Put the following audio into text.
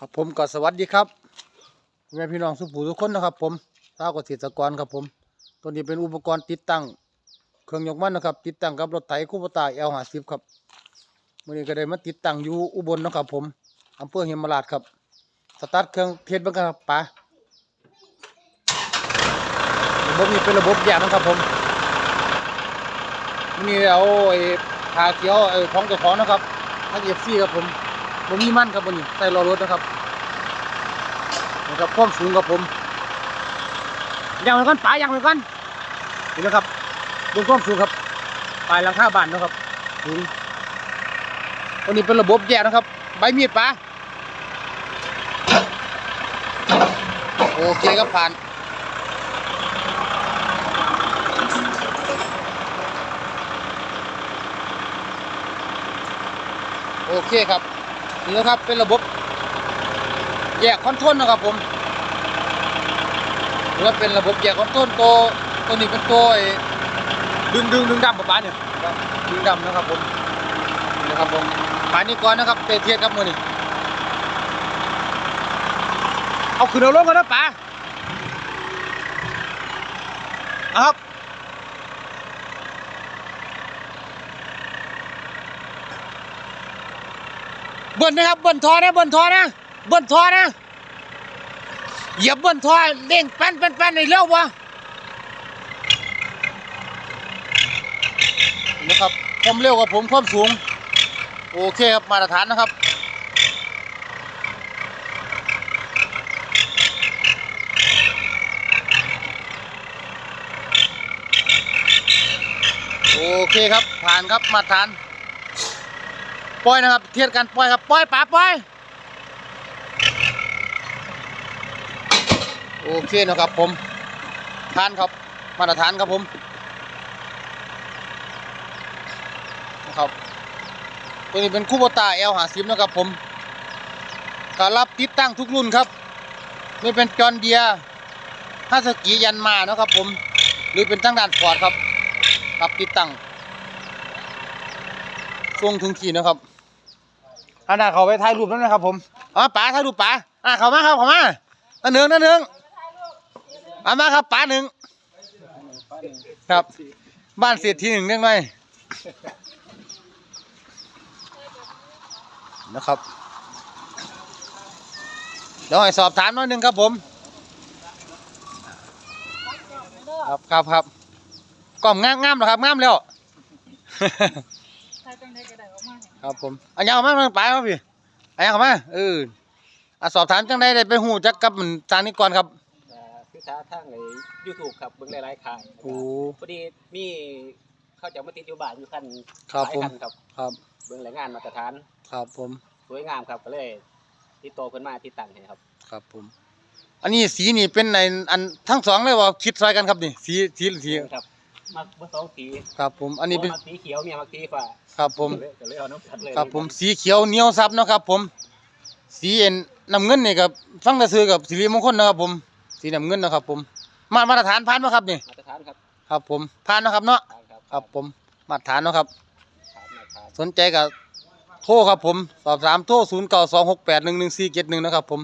ครับผมก็สวัสดีครับแม่พี่น้องสุภูทุกคนนะครับ ผมชาวเกษตรกรครับผม ตัวนี้เป็นอุปกรณ์ติดตั้ง เครื่องยกมันนะครับ ติดตั้งกับรถไถคู่ปตาเอลหาสิบครับมื่อนี้ก็ได้มาติดตั้งอยู่อุบลนะครับ ผมอำเภอเฮมราชครับ สตาร์ทเครื่องเทสบ้างครับป๋าระบบนี้เป็นระบบแยกนะครับผมมื่อนี้เอาไอ้พาเขียวไอ้ของเจ้าของนะครับทักเอฟซีครับผม ผมมีมั่นครับวันนี้ใส่ล้อรถนะครับนะครับความสูงครับผมยังเหมือนกันปลายังเหมือนกันนี่นะครับบนความสูงครับปลายหลังคาบ้านนะครับสูงวันนี้เป็นระบบแยกนะครับ ใบมีดปลาโอเคครับผ่านโอเคครับ นี่นะครับเป็นระบบแยกคอนโทรลนะครับผมหรือว่าเป็นระบบแยกคอนโทรลตัวตัวนี้เป็นตัวดึงดึงดึงดำประมาณเนี่ยดึงดำนะครับผมนะครับผมปานนี้ก่อนนะครับเตะเทียดครับมือนี่เอาขึ้นเอาลงกันนะป๋าเอาครับ เบิ้ลนะครับเบิ้ลทอนะเบิ้ลทอนะเบิ้ลทอนะเหยียบเบิ้ลทอเด้งแป้นแป้นแป้นในเร็ววะนะครับความเร็วกับผมความสูง โอเคครับมาตรฐานนะครับโอเคครับผ่านครับมาตรฐาน ปล่อยนะครับ เทียบกันปล่อยครับปล่อยป๋าปล่อยโอเคนะครับผมทานครับมาตรฐานครับผมนะครับตัวนี้เป็นคูโบต้า L หาสิบนะครับผมการรับติดตั้งทุกรุ่นครับไม่เป็นจอนเดียฮาสกิยันมานะครับผม หรือเป็นตั้งด่านฟอร์ดครับรับติดตั้งช่วงถึงที่นะครับ อันน่ะเขาไปถ่ายรูปแล้วนะครับ ผมอ๋อป๋าถ่ายรูปป๋าอะเขามาครับเขามาอันหนึ่งอันหนึ่งเอามาครับป๋าหนึ่งครับ บ้านเศรษฐีหนึ่งเรื่องหน่อยนะครับเดี๋ยวให้สอบถามหน่อยหนึ่งครับผม ครับครับครับกล่อมงามงามเหรอครับง่ามแล้ว ใช้จังไดก็ได้ออกมา ครับผมอันยังเอามามันไปครับพี่อันยังเอามาเอออะสอบถามจังได้ได้ไปหูจักกับมันจางนี้ก่อนครับ อ่าคือท้าทางใน YouTube ครับเบิ่งหลายๆครั้งโอ้พอดีมีเขาจะมาติดอยู่บ้านอยู่คันครับหลายผมคันครับครับ เบิ่งรายงานมาตรฐาน ครับผม สวยงามครับก็เลยติดต่อเพิ่นมาติดตั้งให้ครับครับผม อันนี้สีนี่เป็นในอันทั้งสองเลยว่าคิดซอยกันครับนี่ สีสีสีครับ มักบ่สองสีครับผมอันนี้เป็นมักสีเขียวเมียมักสีฟ้าครับผมก็เลยก็เลยเอาน้ำกันเลยครับผมสีเขียวเหนียวซับเนาะครับ ผม สีเอ็นน้ำเงินนี่กับฟังกระซื้อกับสิริมงคลนะครับ ผม สีน้ำเงินนะครับ ผม มามาตรฐานผ่านไหมครับนี่มาตรฐานครับครับผมผ่านเนาะครับเนาะทางครับครับผมมาตรฐานเนาะครับผ่านมาผ่านสนใจกับโทรครับผมสอบถามโทร0 9 2 6 8 1 1 4 7 1นะครับผม